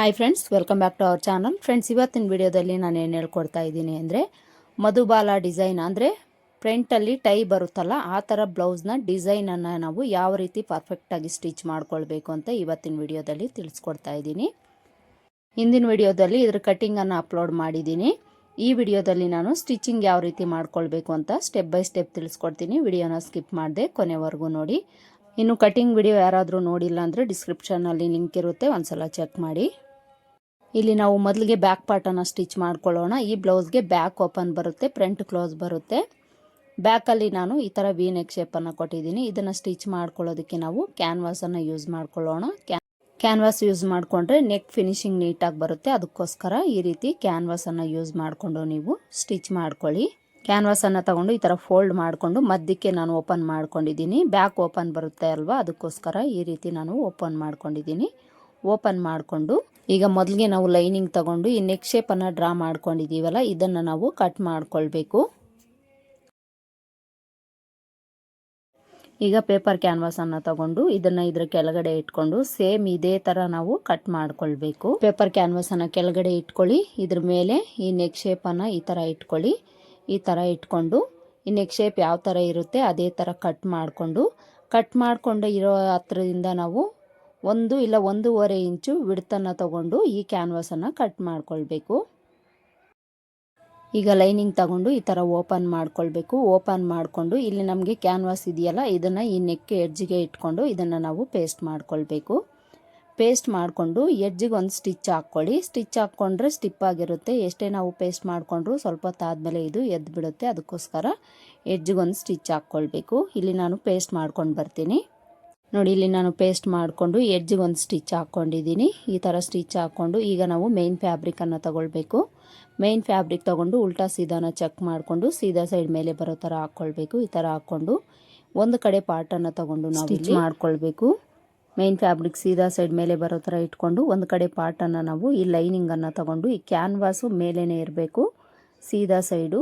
Hi friends welcome back to our channel friends ಇವತ್ತಿನ ವಿಡಿಯೋದಲ್ಲಿ ನಾನು ಏನು ಹೇಳ್ಕೊಡ್ತಾ ಇದ್ದೀನಿ ಅಂದರೆ ಮಧುಬಾಲ ಡಿಸೈನ್ ಅಂದರೆ ಫ್ರಂಟಲ್ಲಿ ಟೈ ಬರುತ್ತಲ್ಲ, ಆ ಥರ ಬ್ಲೌಸ್ನ ಡಿಸೈನನ್ನು ನಾವು ಯಾವ ರೀತಿ ಪರ್ಫೆಕ್ಟಾಗಿ ಸ್ಟಿಚ್ ಮಾಡ್ಕೊಳ್ಬೇಕು ಅಂತ ಇವತ್ತಿನ ವಿಡಿಯೋದಲ್ಲಿ ತಿಳಿಸ್ಕೊಡ್ತಾ ಇದ್ದೀನಿ. ಹಿಂದಿನ ವಿಡಿಯೋದಲ್ಲಿ ಇದ್ರ ಕಟ್ಟಿಂಗನ್ನು ಅಪ್ಲೋಡ್ ಮಾಡಿದ್ದೀನಿ. ಈ ವಿಡಿಯೋದಲ್ಲಿ ನಾನು ಸ್ಟಿಚಿಂಗ್ ಯಾವ ರೀತಿ ಮಾಡ್ಕೊಳ್ಬೇಕು ಅಂತ ಸ್ಟೆಪ್ ಬೈ ಸ್ಟೆಪ್ ತಿಳಿಸ್ಕೊಡ್ತೀನಿ. ವಿಡಿಯೋನ ಸ್ಕಿಪ್ ಮಾಡಿದೆ ಕೊನೆವರೆಗೂ ನೋಡಿ. ಇನ್ನು ಕಟಿಂಗ್ ವಿಡಿಯೋ ಯಾರಾದರೂ ನೋಡಿಲ್ಲ ಅಂದರೆ ಡಿಸ್ಕ್ರಿಪ್ಷನಲ್ಲಿ ಲಿಂಕ್ ಇರುತ್ತೆ ಒಂದು ಸಲ ಚೆಕ್ ಮಾಡಿ. ಇಲ್ಲಿ ನಾವು ಮೊದಲಿಗೆ ಬ್ಯಾಕ್ ಪಾರ್ಟನ್ನು ಸ್ಟಿಚ್ ಮಾಡ್ಕೊಳ್ಳೋಣ. ಈ ಬ್ಲೌಸ್ಗೆ ಬ್ಯಾಕ್ ಓಪನ್ ಬರುತ್ತೆ ಫ್ರಂಟ್ ಕ್ಲೋಸ್ ಬರುತ್ತೆ. ಬ್ಯಾಕಲ್ಲಿ ನಾನು ಈ ಥರ ವಿ ನೆಕ್ ಶೇಪನ್ನು ಕೊಟ್ಟಿದ್ದೀನಿ. ಇದನ್ನು ಸ್ಟಿಚ್ ಮಾಡ್ಕೊಳ್ಳೋದಕ್ಕೆ ನಾವು ಕ್ಯಾನ್ವಾಸನ್ನು ಯೂಸ್ ಮಾಡ್ಕೊಳ್ಳೋಣ. ಕ್ಯಾನ್ವಾಸ್ ಯೂಸ್ ಮಾಡಿಕೊಂಡ್ರೆ ನೆಕ್ ಫಿನಿಶಿಂಗ್ ನೀಟಾಗಿ ಬರುತ್ತೆ. ಅದಕ್ಕೋಸ್ಕರ ಈ ರೀತಿ ಕ್ಯಾನ್ವಾಸನ್ನು ಯೂಸ್ ಮಾಡಿಕೊಂಡು ನೀವು ಸ್ಟಿಚ್ ಮಾಡ್ಕೊಳ್ಳಿ. ಕ್ಯಾನ್ವಾಸನ್ನು ತಗೊಂಡು ಈ ಥರ ಫೋಲ್ಡ್ ಮಾಡಿಕೊಂಡು ಮಧ್ಯಕ್ಕೆ ನಾನು ಓಪನ್ ಮಾಡ್ಕೊಂಡಿದ್ದೀನಿ. ಬ್ಯಾಕ್ ಓಪನ್ ಬರುತ್ತೆ ಅಲ್ವಾ? ಅದಕ್ಕೋಸ್ಕರ ಈ ರೀತಿ ನಾನು ಓಪನ್ ಮಾಡ್ಕೊಂಡಿದ್ದೀನಿ. ಓಪನ್ ಮಾಡಿಕೊಂಡು ಈಗ ಮೊದಲಿಗೆ ನಾವು ಲೈನಿಂಗ್ ತಗೊಂಡು ಈ ನೆಕ್ ಶೇಪನ್ನು ಡ್ರಾ ಮಾಡ್ಕೊಂಡಿದ್ದೀವಲ್ಲ ಇದನ್ನು ನಾವು ಕಟ್ ಮಾಡಿಕೊಳ್ಬೇಕು. ಈಗ ಪೇಪರ್ ಕ್ಯಾನ್ವಾಸನ್ನು ತಗೊಂಡು ಇದನ್ನು ಇದರ ಕೆಳಗಡೆ ಇಟ್ಕೊಂಡು ಸೇಮ್ ಇದೇ ಥರ ನಾವು ಕಟ್ ಮಾಡಿಕೊಳ್ಬೇಕು. ಪೇಪರ್ ಕ್ಯಾನ್ವಾಸನ್ನು ಕೆಳಗಡೆ ಇಟ್ಕೊಳ್ಳಿ, ಇದ್ರ ಮೇಲೆ ಈ ನೆಕ್ ಶೇಪನ್ನು ಈ ಥರ ಇಟ್ಕೊಳ್ಳಿ. ಈ ಥರ ಇಟ್ಕೊಂಡು ಈ ನೆಕ್ ಶೇಪ್ ಯಾವ ಥರ ಇರುತ್ತೆ ಅದೇ ಥರ ಕಟ್ ಮಾಡಿಕೊಂಡು ಕಟ್ ಮಾಡಿಕೊಂಡು ಇರೋ ಹತ್ರದಿಂದ ನಾವು ಒಂದು ಇಲ್ಲ ಒಂದೂವರೆ ಇಂಚು ವಿಡ್ತನ್ನು ತಗೊಂಡು ಈ ಕ್ಯಾನ್ವಾಸನ್ನು ಕಟ್ ಮಾಡಿಕೊಳ್ಬೇಕು. ಈಗ ಲೈನಿಂಗ್ ತಗೊಂಡು ಈ ಥರ ಓಪನ್ ಮಾಡ್ಕೊಳ್ಬೇಕು. ಓಪನ್ ಮಾಡಿಕೊಂಡು ಇಲ್ಲಿ ನಮಗೆ ಕ್ಯಾನ್ವಾಸ್ ಇದೆಯಲ್ಲ, ಇದನ್ನು ಈ ನೆಕ್ಕೆ ಎಡ್ಜಿಗೆ ಇಟ್ಕೊಂಡು ಇದನ್ನು ನಾವು ಪೇಸ್ಟ್ ಮಾಡ್ಕೊಳ್ಬೇಕು. ಪೇಸ್ಟ್ ಮಾಡಿಕೊಂಡು ಎಡ್ಜಿಗೆ ಒಂದು ಸ್ಟಿಚ್ ಹಾಕ್ಕೊಳ್ಳಿ. ಸ್ಟಿಚ್ ಹಾಕ್ಕೊಂಡ್ರೆ ಸ್ಟಿಪ್ ಆಗಿರುತ್ತೆ. ಎಷ್ಟೇ ನಾವು ಪೇಸ್ಟ್ ಮಾಡಿಕೊಂಡ್ರು ಸ್ವಲ್ಪ ಹೊತ್ತಾದಮೇಲೆ ಇದು ಎದ್ದು ಬಿಡುತ್ತೆ ಅದಕ್ಕೋಸ್ಕರ ಎಡ್ಜಿಗೆ ಒಂದು ಸ್ಟಿಚ್ ಹಾಕ್ಕೊಳ್ಬೇಕು. ಇಲ್ಲಿ ನಾನು ಪೇಸ್ಟ್ ಮಾಡ್ಕೊಂಡು ಬರ್ತೀನಿ. ನೋಡಿ ಇಲ್ಲಿ ನಾನು ಪೇಸ್ಟ್ ಮಾಡಿಕೊಂಡು ಎಡ್ಜಿಗೆ ಒಂದು ಸ್ಟಿಚ್ ಹಾಕ್ಕೊಂಡಿದ್ದೀನಿ ಈ ಥರ ಸ್ಟಿಚ್ ಹಾಕ್ಕೊಂಡು ಈಗ ನಾವು ಮೇನ್ ಫ್ಯಾಬ್ರಿಕನ್ನು ತಗೊಳ್ಬೇಕು. ಮೇನ್ ಫ್ಯಾಬ್ರಿಕ್ ತೊಗೊಂಡು ಉಲ್ಟಾ ಸೀದಾನ ಚೆಕ್ ಮಾಡಿಕೊಂಡು ಸೀದಾ ಸೈಡ್ ಮೇಲೆ ಬರೋ ಥರ ಹಾಕ್ಕೊಳ್ಬೇಕು ಈ ಥರ ಹಾಕ್ಕೊಂಡು ಒಂದು ಕಡೆ ಪಾರ್ಟನ್ನು ತಗೊಂಡು ನಾವು ಸ್ಟಿಚ್ ಮಾಡ್ಕೊಳ್ಬೇಕು. ಮೇನ್ ಫ್ಯಾಬ್ರಿಕ್ ಸೀದಾ ಸೈಡ್ ಮೇಲೆ ಬರೋ ಥರ ಇಟ್ಕೊಂಡು ಒಂದು ಕಡೆ ಪಾರ್ಟನ್ನು ನಾವು ಈ ಲೈನಿಂಗನ್ನು ತಗೊಂಡು ಈ ಕ್ಯಾನ್ವಾಸು ಮೇಲೇ ಇರಬೇಕು. ಸೀದಾ ಸೈಡು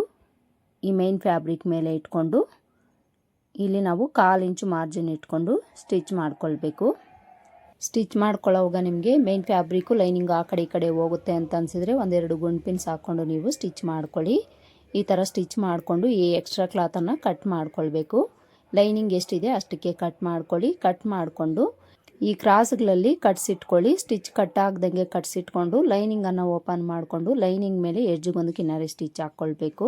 ಈ ಮೇನ್ ಫ್ಯಾಬ್ರಿಕ್ ಮೇಲೆ ಇಟ್ಕೊಂಡು ಇಲ್ಲಿ ನಾವು ಕಾಲು ಇಂಚು ಮಾರ್ಜಿನ್ ಇಟ್ಕೊಂಡು ಸ್ಟಿಚ್ ಮಾಡ್ಕೊಳ್ಬೇಕು. ಸ್ಟಿಚ್ ಮಾಡ್ಕೊಳ್ಳೋವಾಗ ನಿಮಗೆ ಮೇನ್ ಫ್ಯಾಬ್ರಿಕ್ಕು ಲೈನಿಂಗ್ ಆ ಕಡೆ ಈ ಕಡೆ ಹೋಗುತ್ತೆ ಅಂತ ಅನಿಸಿದ್ರೆ ಒಂದೆರಡು ಗುಂಡು ಪಿನ್ಸ್ ಹಾಕ್ಕೊಂಡು ನೀವು ಸ್ಟಿಚ್ ಮಾಡ್ಕೊಳ್ಳಿ. ಈ ಥರ ಸ್ಟಿಚ್ ಮಾಡಿಕೊಂಡು ಈ ಎಕ್ಸ್ಟ್ರಾ ಕ್ಲಾತನ್ನು ಕಟ್ ಮಾಡ್ಕೊಳ್ಬೇಕು. ಲೈನಿಂಗ್ ಎಷ್ಟಿದೆ ಅಷ್ಟಕ್ಕೆ ಕಟ್ ಮಾಡ್ಕೊಳ್ಳಿ. ಕಟ್ ಮಾಡಿಕೊಂಡು ಈ ಕ್ರಾಸ್ಗಳಲ್ಲಿ ಕಟ್ಸಿಟ್ಕೊಳ್ಳಿ ಸ್ಟಿಚ್ ಕಟ್ ಆಗ್ದಂಗೆ ಕಟ್ಸಿಟ್ಕೊಂಡು ಲೈನಿಂಗನ್ನು ಓಪನ್ ಮಾಡಿಕೊಂಡು ಲೈನಿಂಗ್ ಮೇಲೆ ಎಜ್ಜಿಗೊಂದು ಕಿನಾರಿ ಸ್ಟಿಚ್ ಹಾಕ್ಕೊಳ್ಬೇಕು.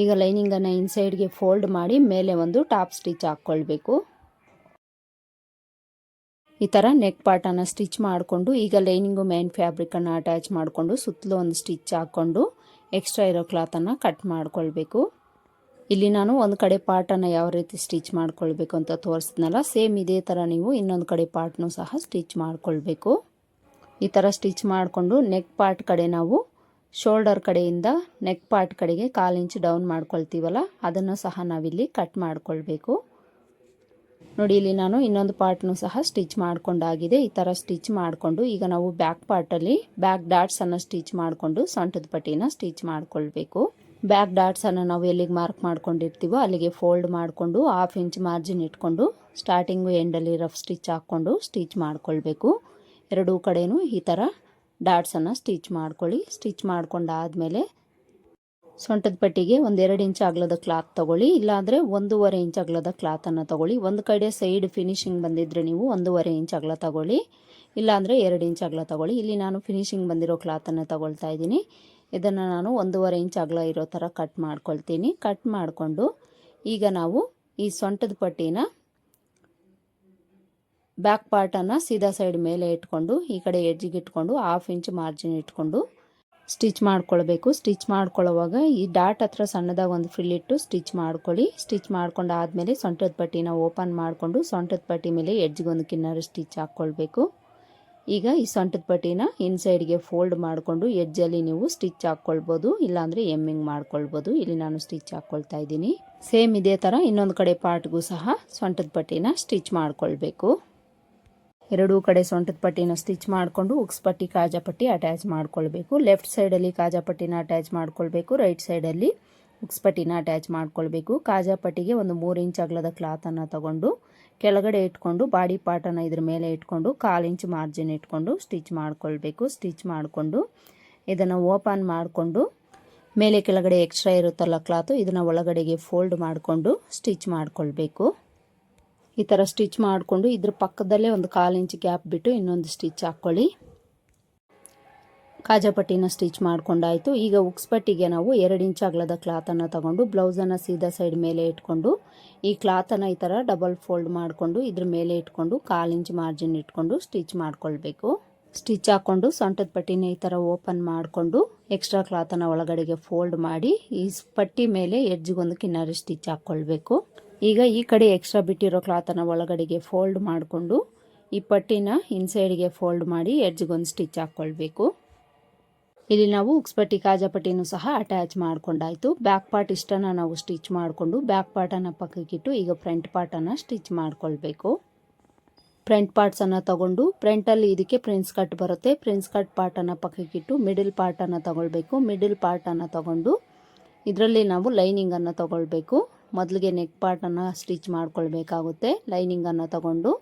ಈಗ ಲೈನಿಂಗನ್ನು ಇನ್ಸೈಡ್ಗೆ ಫೋಲ್ಡ್ ಮಾಡಿ ಮೇಲೆ ಒಂದು ಟಾಪ್ ಸ್ಟಿಚ್ ಹಾಕ್ಕೊಳ್ಬೇಕು. ಈ ಥರ ನೆಕ್ ಪಾರ್ಟನ್ನು ಸ್ಟಿಚ್ ಮಾಡಿಕೊಂಡು ಈಗ ಲೈನಿಂಗು ಮೇನ್ ಫ್ಯಾಬ್ರಿಕನ್ನು ಅಟ್ಯಾಚ್ ಮಾಡಿಕೊಂಡು ಸುತ್ತಲೂ ಒಂದು ಸ್ಟಿಚ್ ಹಾಕ್ಕೊಂಡು ಎಕ್ಸ್ಟ್ರಾ ಇರೋ ಕ್ಲಾತನ್ನು ಕಟ್ ಮಾಡ್ಕೊಳ್ಬೇಕು. ಇಲ್ಲಿ ನಾನು ಒಂದು ಕಡೆ ಪಾರ್ಟನ್ನು ಯಾವ ರೀತಿ ಸ್ಟಿಚ್ ಮಾಡ್ಕೊಳ್ಬೇಕು ಅಂತ ತೋರಿಸಿದ್ನಲ್ಲ ಸೇಮ್ ಇದೇ ಥರ ನೀವು ಇನ್ನೊಂದು ಕಡೆ ಪಾರ್ಟ್ನೂ ಸಹ ಸ್ಟಿಚ್ ಮಾಡ್ಕೊಳ್ಬೇಕು. ಈ ಥರ ಸ್ಟಿಚ್ ಮಾಡಿಕೊಂಡು ನೆಕ್ ಪಾರ್ಟ್ ಕಡೆ ನಾವು ಶೋಲ್ಡರ್ ಕಡೆಯಿಂದ ನೆಕ್ ಪಾರ್ಟ್ ಕಡೆಗೆ ಕಾಲು ಇಂಚ್ ಡೌನ್ ಮಾಡ್ಕೊಳ್ತೀವಲ್ಲ, ಅದನ್ನು ಸಹ ನಾವಿಲ್ಲಿ ಕಟ್ ಮಾಡಿಕೊಳ್ಬೇಕು. ನೋಡಿ, ಇಲ್ಲಿ ನಾನು ಇನ್ನೊಂದು ಪಾರ್ಟ್ನು ಸಹ ಸ್ಟಿಚ್ ಮಾಡ್ಕೊಂಡಾಗಿದೆ. ಈ ಥರ ಸ್ಟಿಚ್ ಮಾಡಿಕೊಂಡು ಈಗ ನಾವು ಬ್ಯಾಕ್ ಪಾರ್ಟಲ್ಲಿ ಬ್ಯಾಕ್ ಡಾಟ್ಸನ್ನು ಸ್ಟಿಚ್ ಮಾಡಿಕೊಂಡು ಸೊಂಟದ ಪಟ್ಟಿನ ಸ್ಟಿಚ್ ಮಾಡಿಕೊಳ್ಬೇಕು. ಬ್ಯಾಕ್ ಡಾಟ್ಸನ್ನು ನಾವು ಎಲ್ಲಿಗೆ ಮಾರ್ಕ್ ಮಾಡ್ಕೊಂಡಿರ್ತೀವೋ ಅಲ್ಲಿಗೆ ಫೋಲ್ಡ್ ಮಾಡಿಕೊಂಡು ಹಾಫ್ ಇಂಚ್ ಮಾರ್ಜಿನ್ ಇಟ್ಕೊಂಡು ಸ್ಟಾರ್ಟಿಂಗು ಎಂಡಲ್ಲಿ ರಫ್ ಸ್ಟಿಚ್ ಹಾಕ್ಕೊಂಡು ಸ್ಟಿಚ್ ಮಾಡಿಕೊಳ್ಬೇಕು. ಎರಡೂ ಕಡೆಯೂ ಈ ಥರ ಡಾಟ್ಸನ್ನು ಸ್ಟಿಚ್ ಮಾಡ್ಕೊಳ್ಳಿ. ಸ್ಟಿಚ್ ಮಾಡ್ಕೊಂಡಾದಮೇಲೆ ಸೊಂಟದ ಪಟ್ಟಿಗೆ ಒಂದೆರಡು ಇಂಚ್ ಅಗಲದ ಕ್ಲಾತ್ ತೊಗೊಳ್ಳಿ. ಇಲ್ಲಾಂದರೆ ಒಂದೂವರೆ ಇಂಚ್ ಅಗಲದ ಕ್ಲಾತನ್ನು ತೊಗೊಳ್ಳಿ. ಒಂದು ಕಡೆ ಸೈಡ್ ಫಿನಿಶಿಂಗ್ ಬಂದಿದ್ದರೆ ನೀವು ಒಂದೂವರೆ ಇಂಚ್ ಅಗಲ ತೊಗೊಳ್ಳಿ. ಇಲ್ಲಾಂದರೆ ಎರಡು ಇಂಚ್ ಅಗಲ ತೊಗೊಳ್ಳಿ. ಇಲ್ಲಿ ನಾನು ಫಿನಿಶಿಂಗ್ ಬಂದಿರೋ ಕ್ಲಾತನ್ನು ತೊಗೊಳ್ತಾ ಇದ್ದೀನಿ. ಇದನ್ನು ನಾನು ಒಂದೂವರೆ ಇಂಚ್ ಅಗಲ ಇರೋ ಥರ ಕಟ್ ಮಾಡ್ಕೊಳ್ತೀನಿ. ಕಟ್ ಮಾಡಿಕೊಂಡು ಈಗ ನಾವು ಈ ಸೊಂಟದ ಪಟ್ಟಿನ ಬ್ಯಾಕ್ ಪಾರ್ಟನ್ನು ಸೀದಾ ಸೈಡ್ ಮೇಲೆ ಇಟ್ಕೊಂಡು, ಈ ಕಡೆ ಎಡ್ಜಿಗೆ ಇಟ್ಕೊಂಡು ಹಾಫ್ ಇಂಚ್ ಮಾರ್ಜಿನ್ ಇಟ್ಕೊಂಡು ಸ್ಟಿಚ್ ಮಾಡ್ಕೊಳ್ಬೇಕು. ಸ್ಟಿಚ್ ಮಾಡ್ಕೊಳ್ಳೋವಾಗ ಈ ಡಾಟ್ ಹತ್ರ ಸಣ್ಣದಾಗಿ ಒಂದು ಫಿಲ್ಲಿಟ್ಟು ಸ್ಟಿಚ್ ಮಾಡ್ಕೊಳ್ಳಿ. ಸ್ಟಿಚ್ ಮಾಡ್ಕೊಂಡು ಆದಮೇಲೆ ಸೊಂಟದ ಪಟ್ಟಿನ ಓಪನ್ ಮಾಡಿಕೊಂಡು, ಸೊಂಟದ ಪಟ್ಟಿ ಮೇಲೆ ಎಡ್ಜಿಗೆ ಒಂದು ಕಿನ್ನರ ಸ್ಟಿಚ್ ಹಾಕ್ಕೊಳ್ಬೇಕು. ಈಗ ಈ ಸೊಂಟದ ಪಟ್ಟಿನ ಇನ್ಸೈಡ್ಗೆ ಫೋಲ್ಡ್ ಮಾಡಿಕೊಂಡು ಎಜ್ಜಲ್ಲಿ ನೀವು ಸ್ಟಿಚ್ ಹಾಕ್ಕೊಳ್ಬೋದು, ಇಲ್ಲಾಂದರೆ ಎಮ್ಮಿಂಗ್ ಮಾಡ್ಕೊಳ್ಬೋದು. ಇಲ್ಲಿ ನಾನು ಸ್ಟಿಚ್ ಹಾಕ್ಕೊಳ್ತಾ ಇದ್ದೀನಿ. ಸೇಮ್ ಇದೇ ಥರ ಇನ್ನೊಂದು ಕಡೆ ಪಾರ್ಟ್ಗೂ ಸಹ ಸೊಂಟದ ಪಟ್ಟಿನ ಸ್ಟಿಚ್ ಮಾಡ್ಕೊಳ್ಬೇಕು. ಎರಡೂ ಕಡೆ ಸೊಂಟದ ಪಟ್ಟಿನ ಸ್ಟಿಚ್ ಮಾಡಿಕೊಂಡು ಉಕ್ಸ್ ಪಟ್ಟಿ, ಕಾಜಾ ಪಟ್ಟಿ ಅಟ್ಯಾಚ್ ಮಾಡ್ಕೊಳ್ಬೇಕು. ಲೆಫ್ಟ್ ಸೈಡಲ್ಲಿ ಕಾಜಾಪಟ್ಟಿನ ಅಟ್ಯಾಚ್ ಮಾಡ್ಕೊಳ್ಬೇಕು. ರೈಟ್ ಸೈಡಲ್ಲಿ ಉಕ್ಸ್ ಪಟ್ಟಿನ ಅಟ್ಯಾಚ್ ಮಾಡ್ಕೊಳ್ಬೇಕು. ಕಾಜಾಪಟ್ಟಿಗೆ ಒಂದು ಮೂರು ಇಂಚ್ ಅಗಲದ ಕ್ಲಾತನ್ನು ತಗೊಂಡು, ಕೆಳಗಡೆ ಇಟ್ಕೊಂಡು, ಬಾಡಿ ಪಾರ್ಟನ್ನು ಇದ್ರ ಮೇಲೆ ಇಟ್ಕೊಂಡು, ಕಾಲು ಇಂಚ್ ಮಾರ್ಜಿನ್ ಇಟ್ಕೊಂಡು ಸ್ಟಿಚ್ ಮಾಡ್ಕೊಳ್ಬೇಕು. ಸ್ಟಿಚ್ ಮಾಡಿಕೊಂಡು ಇದನ್ನು ಓಪನ್ ಮಾಡಿಕೊಂಡು, ಮೇಲೆ ಕೆಳಗಡೆ ಎಕ್ಸ್ಟ್ರಾ ಇರುತ್ತಲ್ಲ ಕ್ಲಾತು ಇದನ್ನು ಒಳಗಡೆಗೆ ಫೋಲ್ಡ್ ಮಾಡಿಕೊಂಡು ಸ್ಟಿಚ್ ಮಾಡ್ಕೊಳ್ಬೇಕು. ಈ ಥರ ಸ್ಟಿಚ್ ಮಾಡಿಕೊಂಡು ಇದ್ರ ಪಕ್ಕದಲ್ಲೇ ಒಂದು ಕಾಲು ಇಂಚ್ ಗ್ಯಾಪ್ ಬಿಟ್ಟು ಇನ್ನೊಂದು ಸ್ಟಿಚ್ ಹಾಕ್ಕೊಳ್ಳಿ ಕಾಜಾಪಟ್ಟಿನ ಸ್ಟಿಚ್ ಮಾಡ್ಕೊಂಡಾಯಿತು. ಈಗ ಉಕ್ಸ್ಪಟ್ಟಿಗೆ ನಾವು ಎರಡು ಇಂಚ್ ಅಗಲದ ಕ್ಲಾತನ್ನು ತಗೊಂಡು ಬ್ಲೌಸನ್ನು ಸೀದಾ ಸೈಡ್ ಮೇಲೆ ಇಟ್ಕೊಂಡು, ಈ ಕ್ಲಾತನ್ನು ಈ ಥರ ಡಬಲ್ ಫೋಲ್ಡ್ ಮಾಡಿಕೊಂಡು ಇದ್ರ ಮೇಲೆ ಇಟ್ಕೊಂಡು ಕಾಲು ಇಂಚ್ ಮಾರ್ಜಿನ್ ಇಟ್ಕೊಂಡು ಸ್ಟಿಚ್ ಮಾಡ್ಕೊಳ್ಬೇಕು. ಸ್ಟಿಚ್ ಹಾಕ್ಕೊಂಡು ಸೊಂಟದ ಪಟ್ಟಿನ ಈ ಥರ ಓಪನ್ ಮಾಡಿಕೊಂಡು ಎಕ್ಸ್ಟ್ರಾ ಕ್ಲಾತನ್ನು ಒಳಗಡೆಗೆ ಫೋಲ್ಡ್ ಮಾಡಿ ಈ ಪಟ್ಟಿ ಮೇಲೆ ಎಡ್ಜಿಗೊಂದು ಕಿನ್ನಾರಿ ಸ್ಟಿಚ್ ಹಾಕ್ಕೊಳ್ಬೇಕು ಈಗ ಈ ಕಡೆ ಎಕ್ಸ್ಟ್ರಾ ಬಿಟ್ಟಿರೋ ಕ್ಲಾತನ್ನು ಒಳಗಡೆಗೆ ಫೋಲ್ಡ್ ಮಾಡಿಕೊಂಡು, ಈ ಪಟ್ಟಿನ ಇನ್ಸೈಡ್ಗೆ ಫೋಲ್ಡ್ ಮಾಡಿ ಎಡ್ಜ್ಗೊಂದು ಸ್ಟಿಚ್ ಹಾಕ್ಕೊಳ್ಬೇಕು ಇಲ್ಲಿ ನಾವು ಉಕ್ಸ್ಪಟ್ಟಿ ಕಾಜಾಪಟ್ಟಿನೂ ಸಹ ಅಟ್ಯಾಚ್ ಮಾಡ್ಕೊಂಡಾಯಿತು. ಬ್ಯಾಕ್ ಪಾರ್ಟ್ ಇಷ್ಟನ್ನು ನಾವು ಸ್ಟಿಚ್ ಮಾಡಿಕೊಂಡು ಬ್ಯಾಕ್ ಪಾರ್ಟನ್ನು ಪಕ್ಕಕ್ಕಿಟ್ಟು ಈಗ ಫ್ರಂಟ್ ಪಾರ್ಟನ್ನು ಸ್ಟಿಚ್ ಮಾಡಿಕೊಳ್ಬೇಕು. ಫ್ರಂಟ್ ಪಾರ್ಟ್ಸನ್ನು ತಗೊಂಡು ಫ್ರಂಟಲ್ಲಿ ಇದಕ್ಕೆ ಪ್ರಿನ್ಸ್ ಕಟ್ ಬರುತ್ತೆ. ಪ್ರಿನ್ಸ್ ಕಟ್ ಪಾರ್ಟನ್ನು ಪಕ್ಕಕ್ಕಿಟ್ಟು ಮಿಡಿಲ್ ಪಾರ್ಟನ್ನು ತಗೊಳ್ಬೇಕು. ಮಿಡಿಲ್ ಪಾರ್ಟನ್ನು ತಗೊಂಡು, ಇದರಲ್ಲಿ ನಾವು ಲೈನಿಂಗನ್ನು ತಗೊಳ್ಬೇಕು. ಮೊದಲಿಗೆ ನೆಕ್ ಪಾರ್ಟನ್ನು ಸ್ಟಿಚ್ ಮಾಡಿಕೊಳ್ಬೇಕಾಗುತ್ತೆ ಲೈನಿಂಗನ್ನು ತಗೊಂಡು.